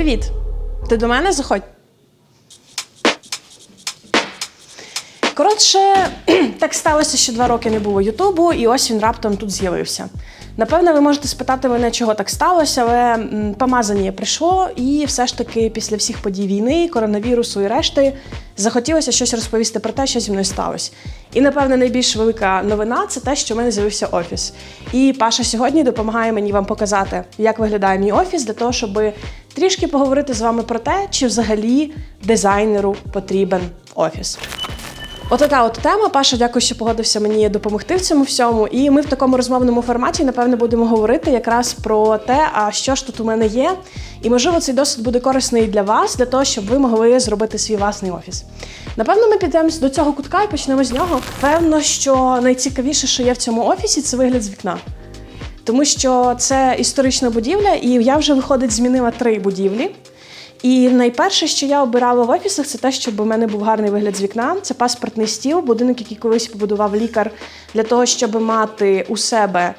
Привіт! Ти до мене заходь. Коротше, так сталося, що два роки не було Ютубу, і ось він раптом тут з'явився. Напевно, ви можете спитати мене, чого так сталося, але помазання прийшло, і все ж таки після всіх подій війни, коронавірусу і решти захотілося щось розповісти про те, що зі мною сталося. І напевно найбільш велика новина це те, що в мене з'явився офіс. І Паша сьогодні допомагає мені вам показати, як виглядає мій офіс, для того, щоб трішки поговорити з вами про те, чи взагалі дизайнеру потрібен офіс. Отака от тема. Паша, дякую, що погодився мені допомогти в цьому всьому. І ми в такому розмовному форматі, напевно, будемо говорити якраз про те, а що ж тут у мене є. І можливо, цей досвід буде корисний для вас, для того, щоб ви могли зробити свій власний офіс. Напевно, ми підемо до цього кутка і почнемо з нього. Певно, що найцікавіше, що є в цьому офісі, це вигляд з вікна. Тому що це історична будівля, і я вже виходить змінила три будівлі. І найперше, що я обирала в офісах, це те, щоб у мене був гарний вигляд з вікна. Це паспортний стіл, будинок, який колись побудував лікар для того, щоб мати у себе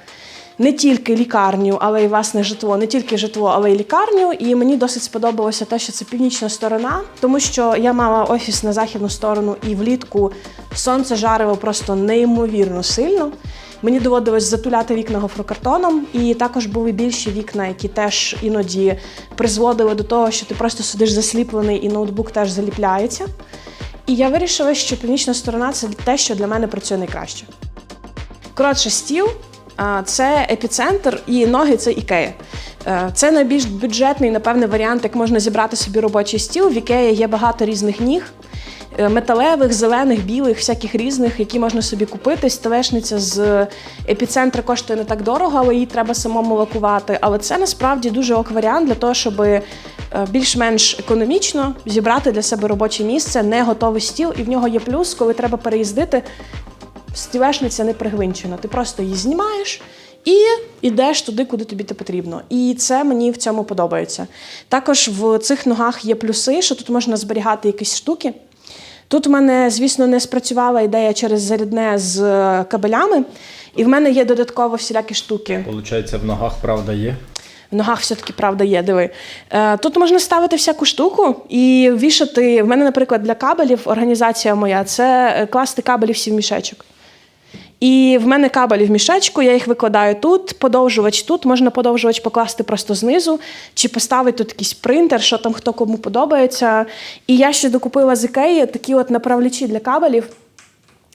не тільки лікарню, але й власне житло, не тільки житло, але й лікарню. І мені досить сподобалося те, що це північна сторона, тому що я мала офіс на західну сторону, і влітку сонце жарило просто неймовірно сильно. Мені доводилось затуляти вікна гофрокартоном, і також були більші вікна, які теж іноді призводили до того, що ти просто сидиш засліплений і ноутбук теж заліпляється. І я вирішила, що північна сторона це те, що для мене працює найкраще. Коротше, стіл це епіцентр, і ноги це ікея. Е, Це найбільш бюджетний, напевне, варіант, як можна зібрати собі робочий стіл. В ікеї є багато різних ніг. Е, Металевих, зелених, білих, всяких різних, які можна собі купити. Стелешниця з епіцентра коштує не так дорого, але її треба самому лакувати. Але це насправді дуже ок варіант для того, щоб е, більш-менш економічно зібрати для себе робоче місце, не готовий стіл, і в нього є плюс, коли треба переїздити. Стілешниця не пригвинчена. Ти просто її знімаєш і йдеш туди, куди тобі це потрібно. І це мені в цьому подобається. Також в цих ногах є плюси, що тут можна зберігати якісь штуки. Тут в мене, звісно, не спрацювала ідея через зарядне з е, кабелями, і в мене є додатково всілякі штуки. Получається, в ногах правда є. В ногах все-таки правда є, диви. Е, Тут можна ставити всяку штуку і вішати. В мене, наприклад, для кабелів організація моя це е, класти кабелі всі в мішечок. І в мене кабелі в мішечку, я їх викладаю тут, подовжувач тут, можна подовжувач покласти просто знизу, чи поставити тут якийсь принтер, що там хто кому подобається. І я ще докупила з Ікеї такі от направлячі для кабелів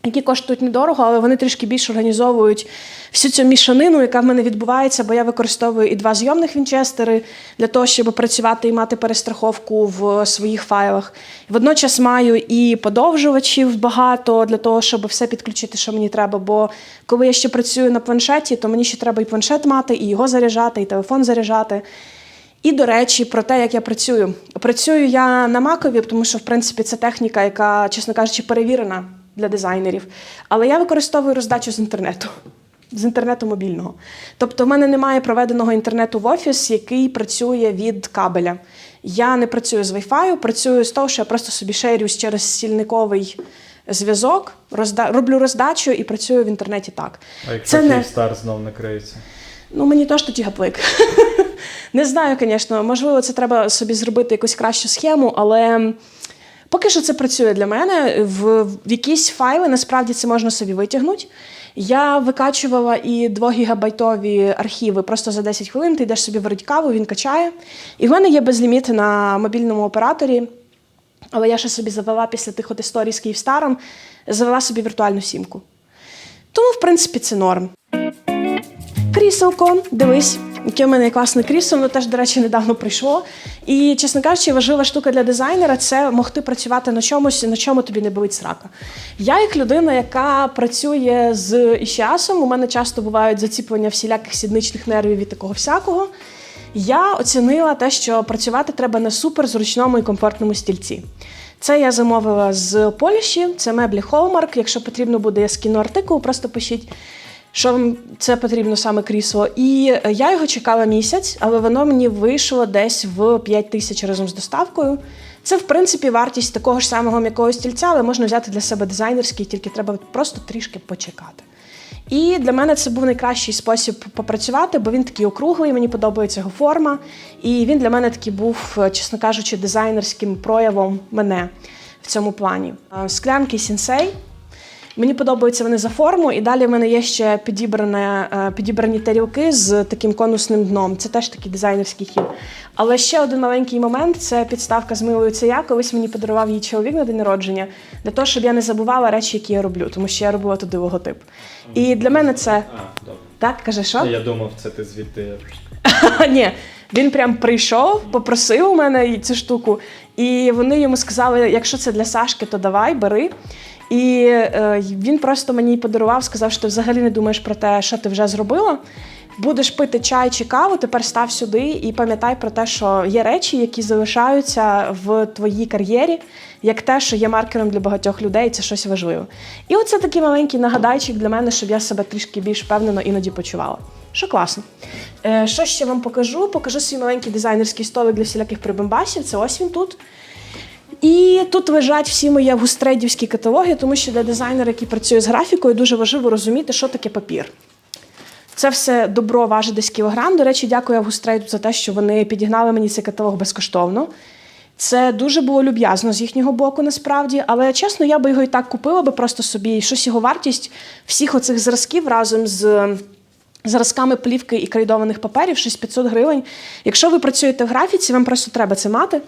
які коштують недорого, але вони трішки більше організовують всю цю мішанину, яка в мене відбувається, бо я використовую і два зйомних вінчестери для того, щоб працювати і мати перестраховку в своїх файлах. Водночас маю і подовжувачів багато для того, щоб все підключити, що мені треба. Бо коли я ще працюю на планшеті, то мені ще треба і планшет мати, і його заряджати, і телефон заряджати. І, до речі, про те, як я працюю. Працюю я на макові, тому що, в принципі, це техніка, яка, чесно кажучи, перевірена для дизайнерів. Але я використовую роздачу з інтернету. З інтернету мобільного. Тобто, в мене немає проведеного інтернету в офіс, який працює від кабеля. Я не працюю з Wi-Fi, працюю з того, що я просто собі шерюсь через стільниковий зв'язок, розда... роблю роздачу і працюю в інтернеті так. А якщо Це не- Київстар знов не криється? Ну, мені теж тоді гаплик. Не знаю, звісно. Можливо, це треба собі зробити якусь кращу схему, але поки що це працює для мене. В, в якісь файли насправді це можна собі витягнути. Я викачувала і 2-гігабайтові архіви просто за 10 хвилин. Ти йдеш собі варить каву, він качає. І в мене є безліміт на мобільному операторі. Але я ще собі завела після тих от історій з Київстаром, завела собі віртуальну сімку. Тому, в принципі, це норм. Кріселко, дивись, яке в мене є класне крісло, воно теж, до речі, недавно прийшло. І, чесно кажучи, важлива штука для дизайнера це могти працювати на чомусь, на чому тобі не болить срака. Я, як людина, яка працює з іщасом, у мене часто бувають заціплення всіляких сідничних нервів і такого всякого. Я оцінила те, що працювати треба на суперзручному і комфортному стільці. Це я замовила з Польщі, це меблі Hallmark. Якщо потрібно буде, я скину артикул, просто пишіть що це потрібно саме крісло. І е, я його чекала місяць, але воно мені вийшло десь в 5 тисяч разом з доставкою. Це, в принципі, вартість такого ж самого м'якого стільця, але можна взяти для себе дизайнерський, тільки треба просто трішки почекати. І для мене це був найкращий спосіб попрацювати, бо він такий округлий, мені подобається його форма. І він для мене такий був, е, чесно кажучи, дизайнерським проявом мене в цьому плані. Е, Склянки сінсей. Мені подобаються вони за форму, і далі в мене є ще підібране, е, підібрані тарілки з таким конусним дном. Це теж такий дизайнерський хід. Але ще один маленький момент це підставка з милою. Це я колись мені подарував її чоловік на день народження для того, щоб я не забувала речі, які я роблю, тому що я робила туди логотип. І для мене це А, так, каже, що? Я думав, це ти звідти. Ні, він прям прийшов, попросив у мене цю штуку, і вони йому сказали: якщо це для Сашки, то давай, бери. І е, він просто мені подарував, сказав, що ти взагалі не думаєш про те, що ти вже зробила. Будеш пити чай чи каву, тепер став сюди і пам'ятай про те, що є речі, які залишаються в твоїй кар'єрі, як те, що є маркером для багатьох людей, це щось важливе. І оце такий маленький нагадайчик для мене, щоб я себе трішки більш впевнено іноді почувала. Що класно. Е, що ще вам покажу? Покажу свій маленький дизайнерський столик для всіляких прибамбасів. Це ось він тут. І тут лежать всі мої августрейдівські каталоги, тому що для дизайнера, який працює з графікою, дуже важливо розуміти, що таке папір. Це все добро важить десь кілограм. До речі, дякую Августрейду за те, що вони підігнали мені цей каталог безкоштовно. Це дуже було люб'язно з їхнього боку, насправді. Але чесно, я би його і так купила би просто собі. Щось його вартість всіх оцих зразків разом з зразками плівки і крейдованих паперів, щось 500 гривень. Якщо ви працюєте в графіці, вам просто треба це мати.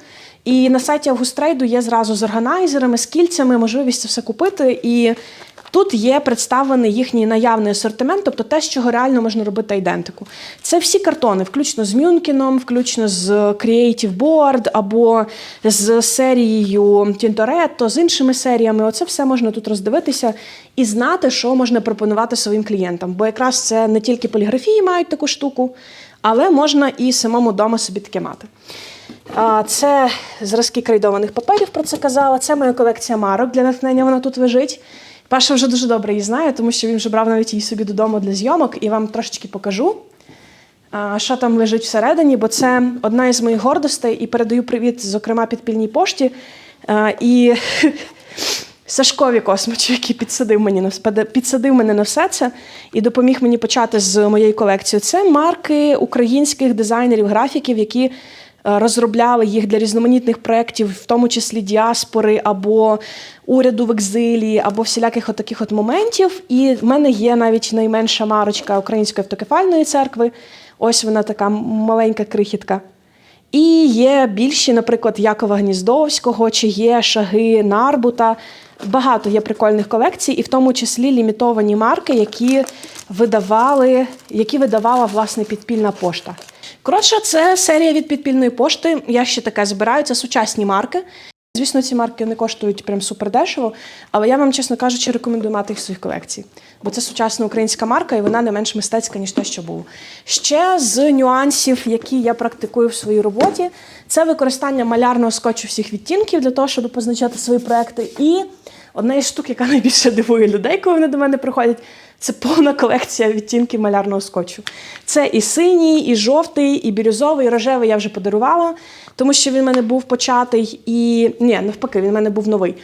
І на сайті Августрейду є зразу з органайзерами, з кільцями, можливість це все купити. І тут є представлений їхній наявний асортимент, тобто те, з чого реально можна робити ідентику. Це всі картони, включно з Мюнкіном, включно з Creative Board або з серією Tintoretto, з іншими серіями. Оце все можна тут роздивитися і знати, що можна пропонувати своїм клієнтам. Бо якраз це не тільки поліграфії мають таку штуку, але можна і самому вдома собі таке мати. Це зразки крейдованих паперів, про це казала. Це моя колекція марок для натхнення, вона тут лежить. Паша вже дуже добре її знає, тому що він вже брав навіть її собі додому для зйомок, і вам трошечки покажу, що там лежить всередині, бо це одна із моїх гордостей, і передаю привіт, зокрема, підпільній пошті. І Сашкові Космичу, який підсадив мені підсадив мене на все це і допоміг мені почати з моєї колекції. Це марки українських дизайнерів, графіків, які розробляли їх для різноманітних проєктів, в тому числі діаспори або уряду в екзилі, або всіляких от таких от моментів. І в мене є навіть найменша марочка Української автокефальної церкви. Ось вона така маленька крихітка. І є більші, наприклад, Якова Гніздовського, чи є шаги Нарбута. Багато є прикольних колекцій, і в тому числі лімітовані марки, які видавали, які видавала власне підпільна пошта. Коротше, це серія від підпільної пошти. Я ще таке збираю. Це сучасні марки. Звісно, ці марки не коштують прям супер дешево, але я вам, чесно кажучи, рекомендую мати їх в своїх колекції. Бо це сучасна українська марка, і вона не менш мистецька, ніж те, що було. Ще з нюансів, які я практикую в своїй роботі, це використання малярного скотчу всіх відтінків для того, щоб позначати свої проекти. І одна із штук, яка найбільше дивує людей, коли вони до мене приходять, це повна колекція відтінків малярного скотчу. Це і синій, і жовтий, і бірюзовий, і рожевий я вже подарувала, тому що він в мене був початий і ні, навпаки, він в мене був новий.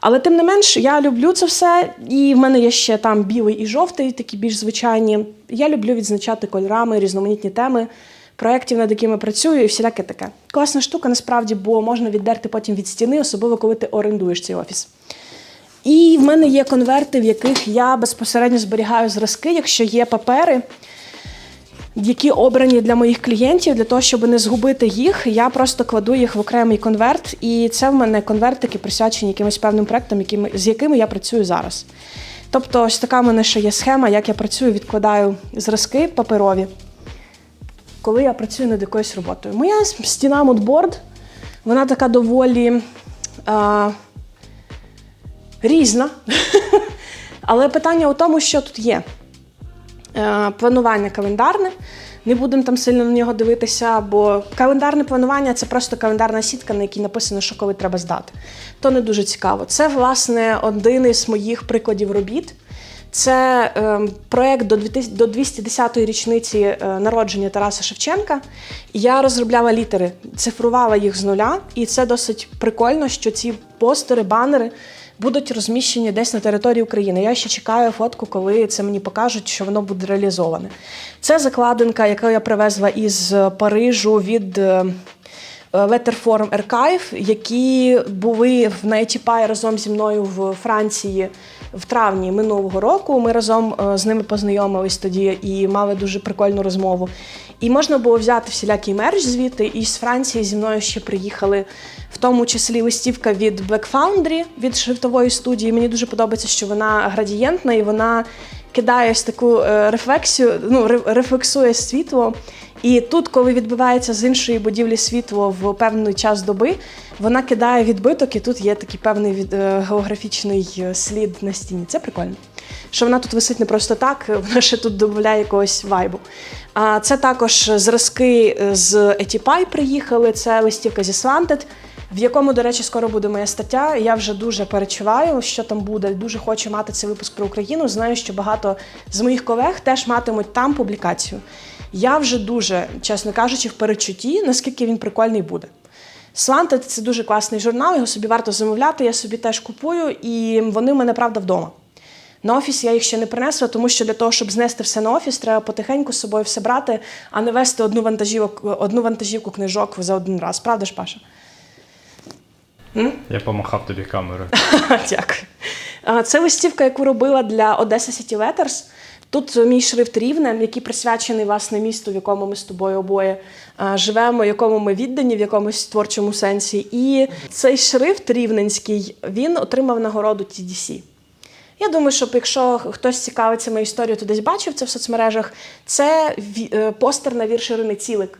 Але тим не менш, я люблю це все, і в мене є ще там білий і жовтий, такі більш звичайні. Я люблю відзначати кольорами, різноманітні теми. Проєктів, над якими працюю, і всіляке таке. Класна штука, насправді, бо можна віддерти потім від стіни, особливо коли ти орендуєш цей офіс. І в мене є конверти, в яких я безпосередньо зберігаю зразки, якщо є папери, які обрані для моїх клієнтів, для того, щоб не згубити їх, я просто кладу їх в окремий конверт. І це в мене конвертики присвячені якимось певним проектам, якими, з якими я працюю зараз. Тобто, ось така в мене ще є схема, як я працюю, відкладаю зразки паперові, коли я працюю над якоюсь роботою. Моя стіна мудборд, вона така доволі. А, різна. Але питання у тому, що тут є. Е, Планування календарне. Не будемо там сильно на нього дивитися, бо календарне планування це просто календарна сітка, на якій написано, що коли треба здати. То не дуже цікаво. Це, власне, один із моїх прикладів робіт. Це е, проєкт до 2000 до 210-ї річниці народження Тараса Шевченка. Я розробляла літери, цифрувала їх з нуля, і це досить прикольно, що ці постери, банери будуть розміщені десь на території України. Я ще чекаю фотку, коли це мені покажуть, що воно буде реалізоване. Це закладинка, яку я привезла із Парижу від. е, Letterform Archive, які були в Найтіпай разом зі мною в Франції в травні минулого року. Ми разом е, з ними познайомились тоді і мали дуже прикольну розмову. І можна було взяти всілякий мерч звідти. І з Франції зі мною ще приїхали, в тому числі листівка від Black Foundry, від шрифтової студії. Мені дуже подобається, що вона градієнтна і вона кидає ось таку е, рефлексію, ну, ре- рефлексує світло. І тут, коли відбивається з іншої будівлі світло в певний час доби, вона кидає відбиток, і тут є такий певний від, е, географічний е, слід на стіні. Це прикольно. Що вона тут висить не просто так, вона ще тут додає якогось вайбу. А це також зразки е, з Etipy приїхали, це листівка зі Slanted, в якому, до речі, скоро буде моя стаття. Я вже дуже перечуваю, що там буде. Дуже хочу мати цей випуск про Україну. Знаю, що багато з моїх колег теж матимуть там публікацію. Я вже дуже, чесно кажучи, в перечутті, наскільки він прикольний буде. Slanted – це дуже класний журнал, його собі варто замовляти, я собі теж купую, і вони в мене правда вдома. На офіс я їх ще не принесла, тому що для того, щоб знести все на офіс, треба потихеньку з собою все брати, а не вести одну вантажівку, одну вантажівку книжок за один раз. Правда ж, Паша? Я помахав тобі камерою. Дякую. Це листівка, яку робила для Odessa City Letters. Тут мій шрифт рівне, який присвячений власне місту, в якому ми з тобою обоє а, живемо, якому ми віддані в якомусь творчому сенсі. І цей шрифт рівненський він отримав нагороду TDC. Я думаю, що якщо хтось цікавиться моєю історією, то десь бачив це в соцмережах. Це е, постер на вірш Ірини Цілик.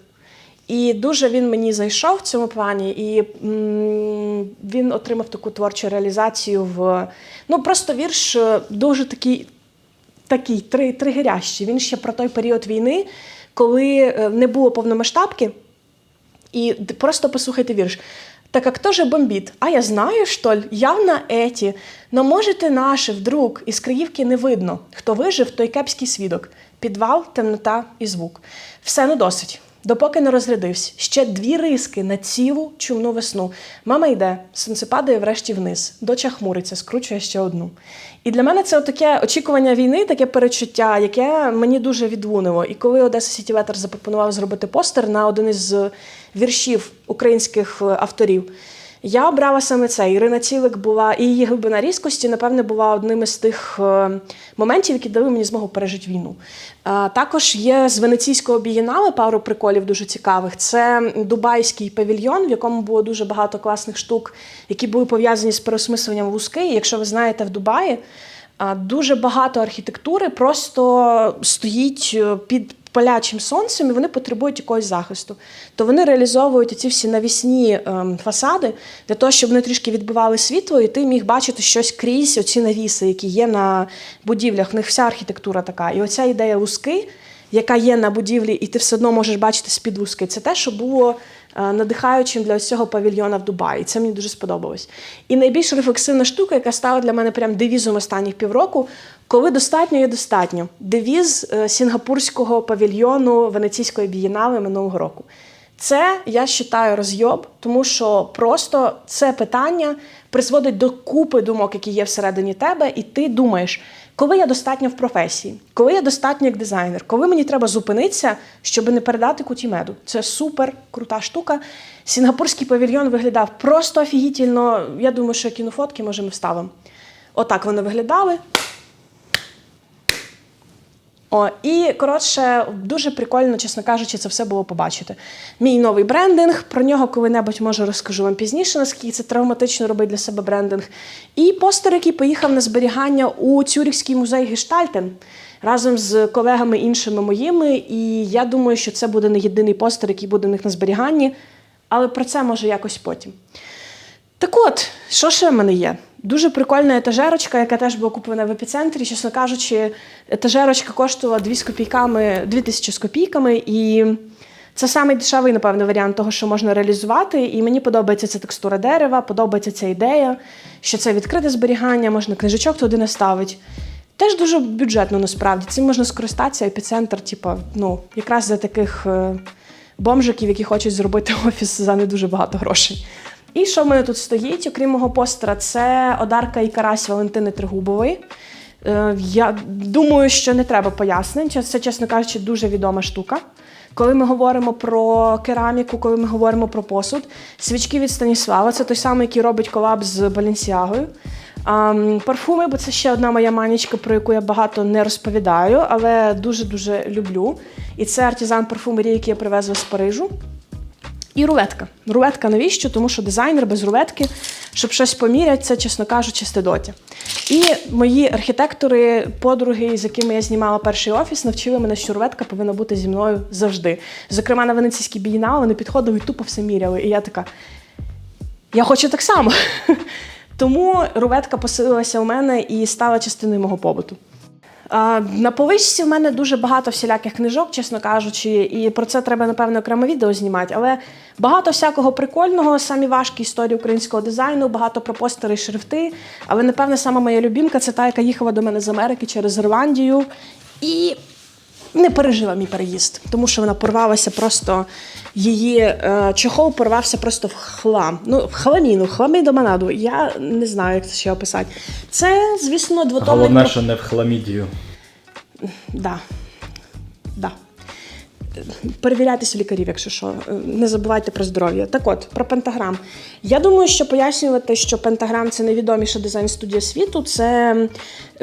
І дуже він мені зайшов в цьому плані, і він отримав таку творчу реалізацію в ну просто вірш е, дуже такий, такий три, тригерящий. Він ще про той період війни, коли е, не було повномасштабки. і просто послухайте вірш. Так а кто же бомбит? А я знаю, что ли, явно эти. Но может и наши вдруг із Криївки не видно. Хто вижив, той кепський свідок. Підвал, темнота і звук. Все не досить. Допоки не розрядився. Ще дві риски на цілу чумну весну. Мама йде, сонце падає врешті вниз. Доча хмуриться, скручує ще одну. І для мене це таке очікування війни, таке перечуття, яке мені дуже відлунило. І коли Одеса Сіті Ветер запропонував зробити постер на один із віршів українських е, авторів, я обрала саме це. Ірина Цілик була і її глибина різкості, напевне, була одним із тих е, моментів, які дали мені змогу пережити війну. Також є з венеційського бієнале пару приколів дуже цікавих. Це дубайський павільйон, в якому було дуже багато класних штук, які були пов'язані з переосмисленням вузки. І Якщо ви знаєте, в Дубаї дуже багато архітектури просто стоїть е, під палячим сонцем, і вони потребують якогось захисту. То вони реалізовують ці всі навісні ем, фасади для того, щоб вони трішки відбивали світло, і ти міг бачити щось крізь оці навіси, які є на будівлях. В них вся архітектура така. І оця ідея луски, яка є на будівлі, і ти все одно можеш бачити з-під луски, це те, що було е, надихаючим для ось цього павільйона в Дубаї. Це мені дуже сподобалось. І найбільш рефлексивна штука, яка стала для мене прям девізом останніх півроку, коли достатньо є достатньо. Девіз е, сінгапурського павільйону Венеційської бієнали минулого року. Це я вважаю розйоб, тому що просто це питання призводить до купи думок, які є всередині тебе, і ти думаєш, коли я достатньо в професії, коли я достатньо як дизайнер, коли мені треба зупинитися, щоб не передати куті меду. Це супер крута штука. Сінгапурський павільйон виглядав просто офігітельно. Я думаю, що кінофотки, може, ми вставимо. Отак вони виглядали. О, і коротше, дуже прикольно, чесно кажучи, це все було побачити. Мій новий брендинг. Про нього коли-небудь може розкажу вам пізніше, наскільки це травматично робити для себе брендинг. І постер, який поїхав на зберігання у Цюрихський музей Гештальтен разом з колегами іншими моїми. І я думаю, що це буде не єдиний постер, який буде в них на зберіганні. Але про це може якось потім. Так от, що ще в мене є? Дуже прикольна етажерочка, яка теж була куплена в епіцентрі. Чесно кажучи, етажерочка коштувала 2 з копійками, 2 тисячі з копійками, і це самий дешевий, напевно, варіант того, що можна реалізувати. І мені подобається ця текстура дерева, подобається ця ідея, що це відкрите зберігання, можна книжечок туди наставити. Теж дуже бюджетно насправді. Цим можна скористатися, епіцентр, типу, ну, якраз за таких е, бомжиків, які хочуть зробити офіс за не дуже багато грошей. І що в мене тут стоїть, окрім мого постера, це Одарка і Карась Валентини Тригубової. Е, Я думаю, що не треба пояснень. Це, чесно кажучи, дуже відома штука. Коли ми говоримо про кераміку, коли ми говоримо про посуд, свічки від Станіслава це той самий, який робить колаб з Баленсіагою. А, парфуми, бо це ще одна моя манічка, про яку я багато не розповідаю, але дуже-дуже люблю. І це артизан парфумерії, який я привезла з Парижу. І рулетка. Рулетка навіщо? Тому що дизайнер без рулетки, щоб щось поміряти, це, чесно кажучи, стидоті. І мої архітектори, подруги, з якими я знімала перший офіс, навчили мене, що рулетка повинна бути зі мною завжди. Зокрема, на Венеційський бієнал вони підходили і тупо все міряли. І я така: я хочу так само. Тому рулетка поселилася у мене і стала частиною мого побуту. На поличці в мене дуже багато всіляких книжок, чесно кажучи, і про це треба, напевно, окремо відео знімати. Але багато всякого прикольного, самі важкі історії українського дизайну, багато про постери і шрифти. Але, напевне, сама моя любімка це та, яка їхала до мене з Америки через Ірландію і не пережила мій переїзд, тому що вона порвалася просто. Її е, чохол порвався просто в хлам. Ну, в хламіну, хламіду манаду. Я не знаю, як це ще описати. Це, звісно, двотомний Головне, що не в хламідію. Да. Перевіряйтесь у лікарів, якщо що. Не забувайте про здоров'я. Так от, про пентаграм. Я думаю, що пояснювати, що пентаграм це найвідоміша дизайн-студія світу, це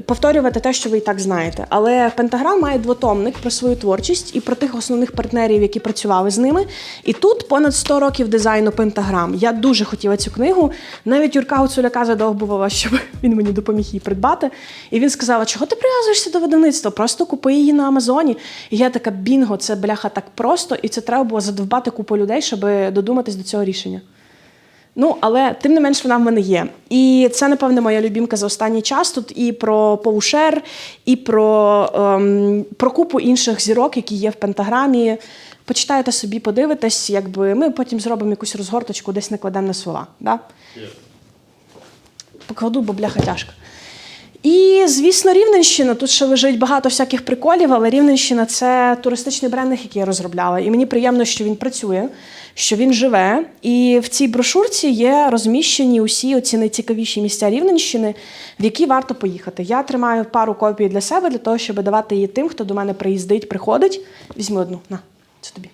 повторювати те, що ви і так знаєте. Але пентаграм має двотомник про свою творчість і про тих основних партнерів, які працювали з ними. І тут понад 100 років дизайну пентаграм. Я дуже хотіла цю книгу. Навіть Юрка Гуцуляка задовбувала, щоб він мені допоміг її придбати. І він сказав: чого ти прив'язуєшся до видавництва? Просто купи її на Амазоні. І я така, бінго, це бляха так просто, і це треба було задовбати купу людей, щоб додуматись до цього рішення. Ну, але тим не менш вона в мене є. І це, напевне, моя любімка за останній час. Тут і про Паушер, і про, ем, про купу інших зірок, які є в пентаграмі. Почитайте собі, подивитесь, якби ми потім зробимо якусь розгорточку, десь накладемо на слова. Да? Покладу, бо бляха тяжко. І, звісно, Рівненщина. Тут ще лежить багато всяких приколів, але Рівненщина це туристичний брендинг, який я розробляла. І мені приємно, що він працює, що він живе. І в цій брошурці є розміщені усі оці найцікавіші місця Рівненщини, в які варто поїхати. Я тримаю пару копій для себе, для того, щоб давати її тим, хто до мене приїздить, приходить. Візьми одну, на, це тобі.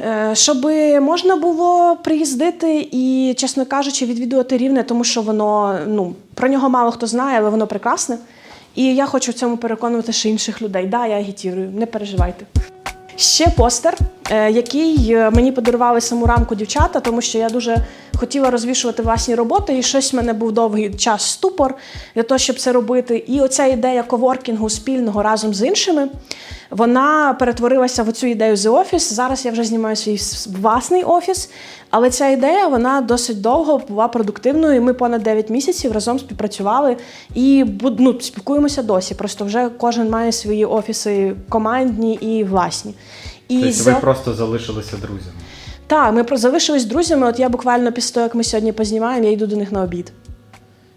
Е, Щоб можна було приїздити і, чесно кажучи, відвідувати рівне, тому що воно ну про нього мало хто знає, але воно прекрасне. І я хочу в цьому переконувати ще інших людей. Да, я агітірую, не переживайте. Ще постер, е, який е, мені подарували саму рамку дівчата, тому що я дуже хотіла розвішувати власні роботи, і щось в мене був довгий час ступор для того, щоб це робити. І оця ідея коворкінгу спільного разом з іншими, вона перетворилася в цю ідею The Office. Зараз я вже знімаю свій власний офіс, але ця ідея вона досить довго була продуктивною. і Ми понад 9 місяців разом співпрацювали і ну, спілкуємося досі. Просто вже кожен має свої офіси командні і власні. І Тобто за- ви просто залишилися друзями. так, ми про- залишились друзями. От я буквально після того, як ми сьогодні познімаємо, я йду до них на обід.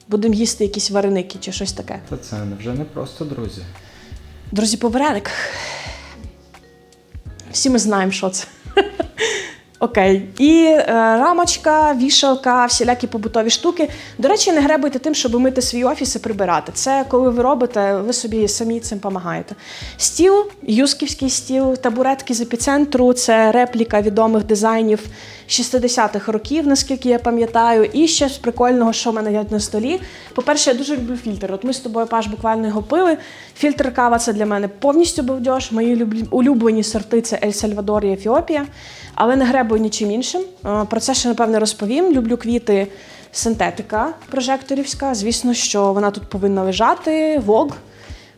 Будемо їсти якісь вареники чи щось таке. Та це вже не просто друзі. Друзі, по варениках. Всі ми знаємо, що це. Окей. І е, рамочка, вішалка, всілякі побутові штуки. До речі, не гребуйте тим, щоб мити свій офіс і прибирати. Це коли ви робите, ви собі самі цим допомагаєте. Стіл, юсківський стіл, табуретки з епіцентру це репліка відомих дизайнів 60-х років, наскільки я пам'ятаю. І ще з прикольного, що в мене є на столі. По-перше, я дуже люблю фільтр. От ми з тобою Паш буквально його пили. Фільтр кава це для мене повністю балдеж. Мої улюблені сорти це Ель Сальвадор і Ефіопія. Але не гребую нічим іншим. Е, Про це ще напевне розповім. Люблю квіти синтетика прожекторівська. Звісно, що вона тут повинна лежати. Vogue.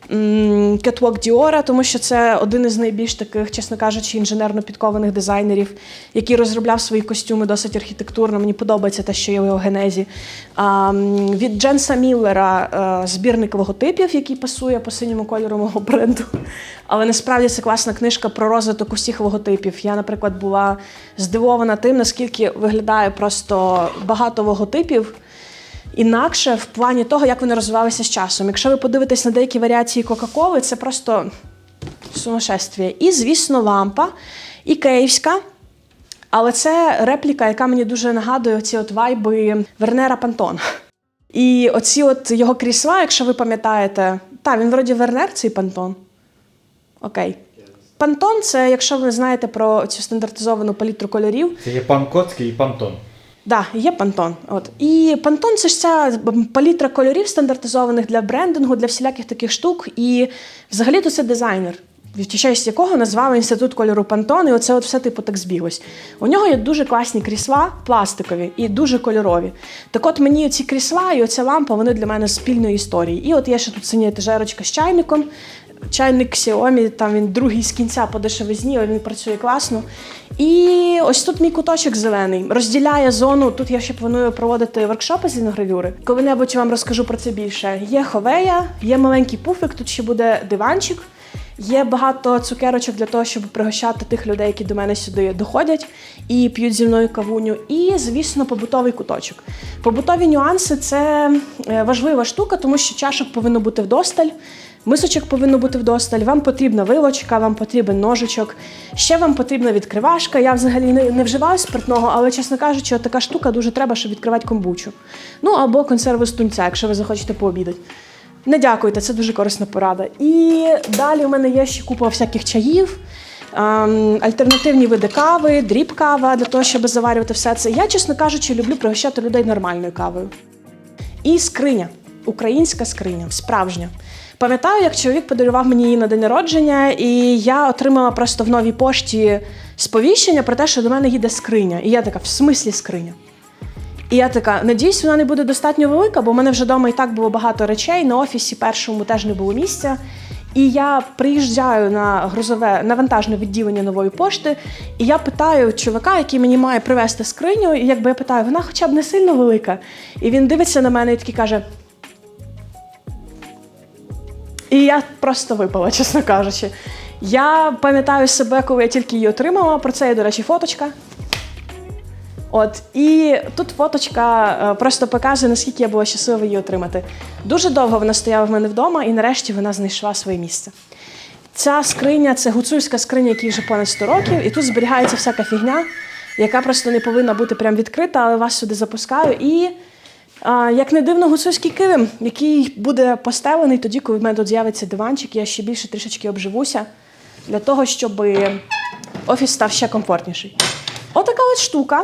Catwalk Діора, тому що це один із найбільш таких, чесно кажучи, інженерно підкованих дизайнерів, який розробляв свої костюми досить архітектурно. Мені подобається те, що є в його генезі. А, від Дженса Міллера е, збірник логотипів, який пасує по синьому кольору мого бренду. Але насправді це класна книжка про розвиток усіх логотипів. Я, наприклад, була здивована тим, наскільки виглядає просто багато логотипів інакше в плані того, як вони розвивалися з часом. Якщо ви подивитесь на деякі варіації Кока-Коли, це просто сумасшествие. І, звісно, лампа і київська. Але це репліка, яка мені дуже нагадує ці от вайби Вернера Пантон. І оці от його крісла, якщо ви пам'ятаєте, та він вроді Вернер, цей Пантон. Окей. Пантон це, якщо ви знаєте про цю стандартизовану палітру кольорів, Це є пан і пан Тон. Да, є пантон. От і пантон це ж ця палітра кольорів стандартизованих для брендингу, для всіляких таких штук. І взагалі-то це дизайнер, в якого назвали інститут кольору Пантон, і оце от все типу так збіглось. У нього є дуже класні крісла, пластикові і дуже кольорові. Так от мені ці крісла і оця лампа, вони для мене спільної історії. І от є ще тут синя етажерочка з чайником. Чайник Xiaomi, там він другий з кінця по дешевизні, але він працює класно. І ось тут мій куточок зелений розділяє зону. Тут я ще планую проводити воркшопи з ліногравюри. Коли-небудь вам розкажу про це більше. Є ховея, є маленький пуфик, тут ще буде диванчик. Є багато цукерочок для того, щоб пригощати тих людей, які до мене сюди доходять і п'ють зі мною кавуню. І, звісно, побутовий куточок. Побутові нюанси це е, важлива штука, тому що чашок повинно бути вдосталь. Мисочок повинно бути вдосталь, вам потрібна вилочка, вам потрібен ножичок, ще вам потрібна відкривашка. Я взагалі не, не вживаю спиртного, але, чесно кажучи, от така штука дуже треба, щоб відкривати комбучу. Ну або консерви з тунця, якщо ви захочете пообідати. Не дякуйте, це дуже корисна порада. І далі у мене є ще купа всяких чаїв. ем, Альтернативні види кави, дріб кава для того, щоб заварювати все це. Я, чесно кажучи, люблю пригощати людей нормальною кавою. І скриня, українська скриня, справжня. Пам'ятаю, як чоловік подарував мені її на день народження, і я отримала просто в новій пошті сповіщення про те, що до мене їде скриня. І я така, в смислі скриня? І я така, надіюсь, вона не буде достатньо велика, бо в мене вже вдома і так було багато речей. На офісі першому теж не було місця. І я приїжджаю на грузове навантажне відділення нової пошти, і я питаю чувака, який мені має привезти скриню, і якби я питаю, вона хоча б не сильно велика. І він дивиться на мене і такий каже: і я просто випала, чесно кажучи. Я пам'ятаю себе, коли я тільки її отримала. Про це є, до речі, фоточка. От, і тут фоточка е, просто показує, наскільки я була щаслива її отримати. Дуже довго вона стояла в мене вдома, і нарешті вона знайшла своє місце. Ця скриня це гуцульська скриня, якій вже понад 100 років, і тут зберігається всяка фігня, яка просто не повинна бути прям відкрита, але вас сюди запускаю. І як не дивно, гуцульський килим, який буде постелений тоді, коли в мене тут з'явиться диванчик, я ще більше трішечки обживуся для того, щоб офіс став ще комфортніший. Отака от штука.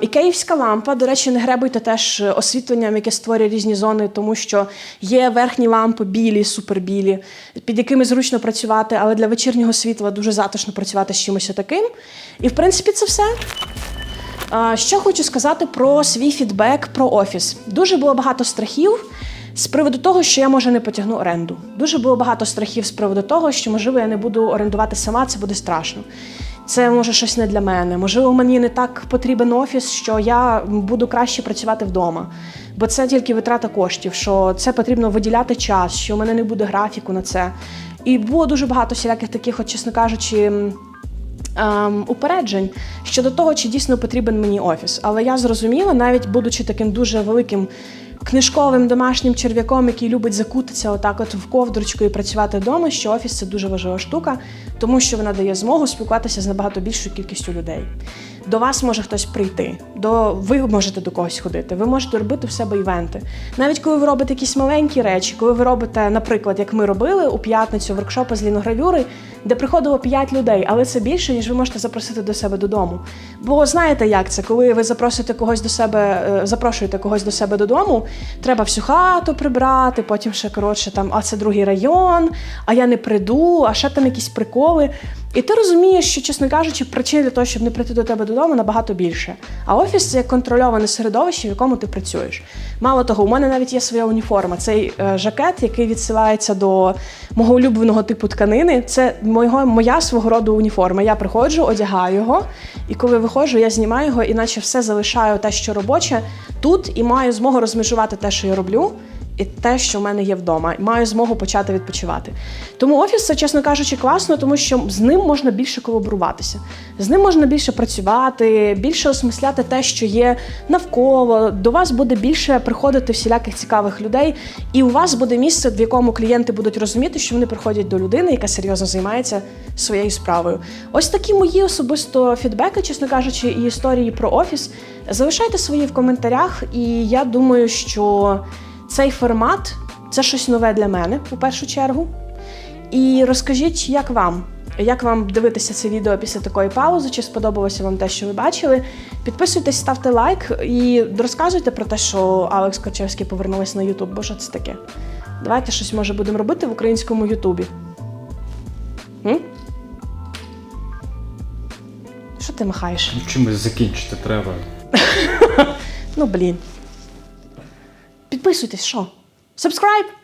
І київська лампа, до речі, не гребуйте теж освітленням, яке створює різні зони, тому що є верхні лампи білі, супербілі, під якими зручно працювати, але для вечірнього світла дуже затишно працювати з чимось таким. І в принципі це все. Що хочу сказати про свій фідбек про офіс. Дуже було багато страхів з приводу того, що я може не потягну оренду. Дуже було багато страхів з приводу того, що можливо я не буду орендувати сама, це буде страшно. Це може щось не для мене. Можливо, мені не так потрібен офіс, що я буду краще працювати вдома. Бо це тільки витрата коштів, що це потрібно виділяти час, що у мене не буде графіку на це. І було дуже багато всіляких таких, от, чесно кажучи, ем, упереджень щодо того, чи дійсно потрібен мені офіс. Але я зрозуміла, навіть будучи таким дуже великим книжковим домашнім черв'яком, який любить закутитися отак от в ковдрочку і працювати вдома, що офіс це дуже важлива штука, тому що вона дає змогу спілкуватися з набагато більшою кількістю людей. До вас може хтось прийти, до ви можете до когось ходити, ви можете робити в себе івенти. Навіть коли ви робите якісь маленькі речі, коли ви робите, наприклад, як ми робили у п'ятницю воркшопи з ліногравюри, де приходило 5 людей, але це більше, ніж ви можете запросити до себе додому. Бо знаєте, як це, коли ви запросите когось до себе, е, запрошуєте когось до себе додому, треба всю хату прибрати, потім ще коротше там, а це другий район, а я не прийду, а ще там якісь приколи. І ти розумієш, що, чесно кажучи, причин для того, щоб не прийти до тебе додому, набагато більше. А офіс це контрольоване середовище, в якому ти працюєш. Мало того, у мене навіть є своя уніформа. Цей е, жакет, який відсилається до мого улюбленого типу тканини, це мого, моя свого роду уніформа. Я приходжу, одягаю його, і коли виходжу, я знімаю його, іначе все залишаю те, що робоче тут, і маю змогу розмежувати те, що я роблю. І те, що в мене є вдома. Маю змогу почати відпочивати. Тому офіс це, чесно кажучи, класно, тому що з ним можна більше колаборуватися. З ним можна більше працювати, більше осмисляти те, що є навколо. До вас буде більше приходити всіляких цікавих людей, і у вас буде місце, в якому клієнти будуть розуміти, що вони приходять до людини, яка серйозно займається своєю справою. Ось такі мої особисто фідбеки, чесно кажучи, і історії про офіс. Залишайте свої в коментарях, і я думаю, що цей формат це щось нове для мене у першу чергу. І розкажіть, як вам? Як вам дивитися це відео після такої паузи? Чи сподобалося вам те, що ви бачили? Підписуйтесь, ставте лайк і розказуйте про те, що Алекс Корчевський повернулась на Ютуб. Бо що це таке? Давайте щось може будемо робити в українському Ютубі. Що ти махаєш? Ну, Чимось закінчити треба. Ну блін. Підписуйтесь, що? Subscribe!